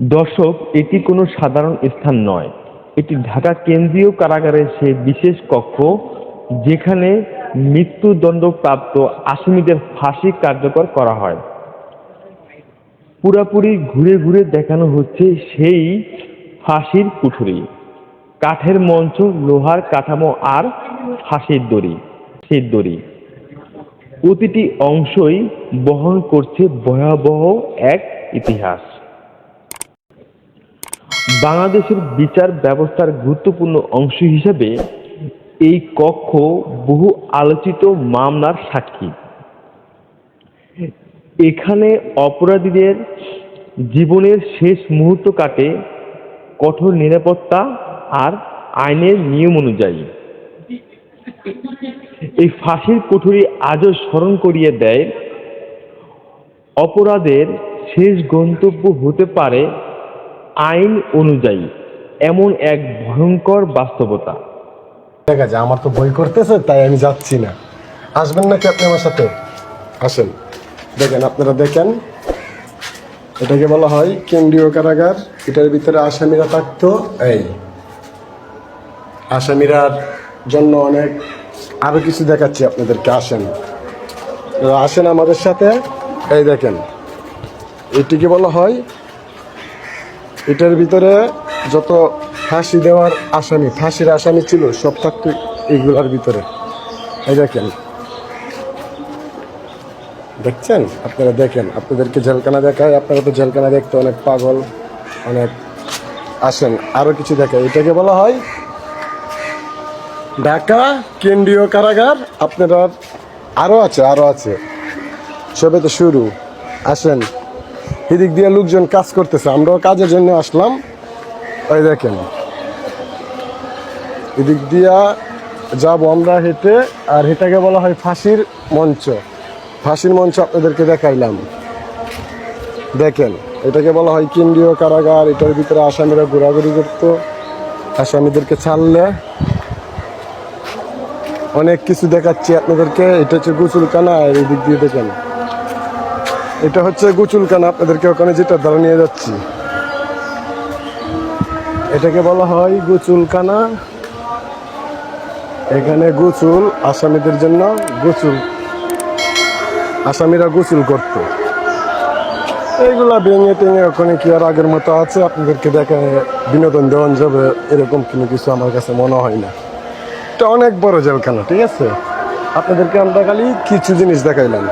দর্শক, এটি কোনো সাধারণ স্থান নয়। এটি ঢাকা কেন্দ্রীয় কারাগারের সে বিশেষ কক্ষ, যেখানে মৃত্যুদণ্ডপ্রাপ্ত আসামিদের ফাঁসি কার্যকর করা হয়। পুরাপুরি ঘুরে ঘুরে দেখানো হচ্ছে সেই ফাঁসির কুঠুরি কাঠের মঞ্চ, লোহার কাঠামো আর ফাঁসির দড়ি সেই দড়ি। প্রতিটি অংশই বহন করছে ভয়াবহ এক ইতিহাস। বাংলাদেশের বিচার ব্যবস্থার গুরুত্বপূর্ণ অংশ হিসেবে এই কক্ষ বহু আলোচিত মামলার সাক্ষী। এখানে অপরাধীদের জীবনের শেষ মুহূর্ত কাটে কঠোর নিরাপত্তা আর আইনের নিয়ম অনুযায়ী। এই ফাঁসির কুঠুরি আজও স্মরণ করিয়ে দেয়, অপরাধের শেষ গন্তব্য হতে পারে আইন অনুযায়ী এমন এক ভয়ঙ্কর বাস্তবতা। ঠিক আছে আমার তো বই করতেছে, তাই আমি যাচ্ছি না। আসবেন নাকি আপনি আমার সাথে? আসেন। দেখেন, আপনারা দেখেন, এটাকে বলা হয় কেন্দ্রীয় কারাগার। এটার ভিতরে আসামিরা থাকতো, এই, আসামিরার জন্য অনেক, আরও কিছু দেখাচ্ছি আপনাদেরকে, আসেন। আসেন আমাদের সাথে, এই দেখেন, এটিকে বলা হয় এটার ভিতরে যত ফাঁসি দেওয়ার আসামি, ফাঁসির আসামি ছিল, সব থাকতো এইগুলার ভিতরে। এই দেখেন। দেখছেন? আপনারা দেখেন। আপনাদেরকে জেলখানা দেখায় আপনারা তো জেলখানা দেখতে অনেক পাগল, অনেক আসেন। আরও কিছু দেখায় এটাকে বলা হয় ঢাকা কেন্দ্রীয় কারাগার। আপনারা আরও আছে আরও আছে। সবে তো শুরু। আসেন। এদিক দিয়ে লোকজন কাজ করতেছে। আমরাও কাজের জন্য আসলাম। ওই দেখেন। এদিক দিয়া যাব আমরা হেঁটে, আর হেঁটাকে বলা হয় ফাঁসির মঞ্চ। ফাঁসির মঞ্চ আপনাদেরকে দেখাইলাম। দেখেন, এটাকে বলা হয় কেন্দ্রীয় কারাগার। এটার ভিতরে আসামিরা ঘোরাঘুরি করতো। আসামিদেরকে ছাড়লে অনেক কিছু দেখাচ্ছি আপনাদেরকে। এটা হচ্ছে গুসুলখানা, আর এদিক দিয়ে দেখেন। এটা হচ্ছে গুচুলখানা আপনাদেরকে ওখানে যেটা দ্বারা নিয়ে যাচ্ছি। এটাকে বলা হয় গুচুলখানা এখানে গোসুল আসামিদের জন্য গোসুল আসামিরা গোসুল করত। এইগুলা ভেঙে টেঙে ওখানে কি আর আগের মতো আছে? আপনাদেরকে দেখে বিনোদন দেওয়ান যাবে, এরকম কোনো কিছু আমার কাছে মনে হয় না। এটা অনেক বড় জেলখানা, ঠিক আছে? আপনাদেরকে আমরা খালি কিছু জিনিস দেখাইলাম।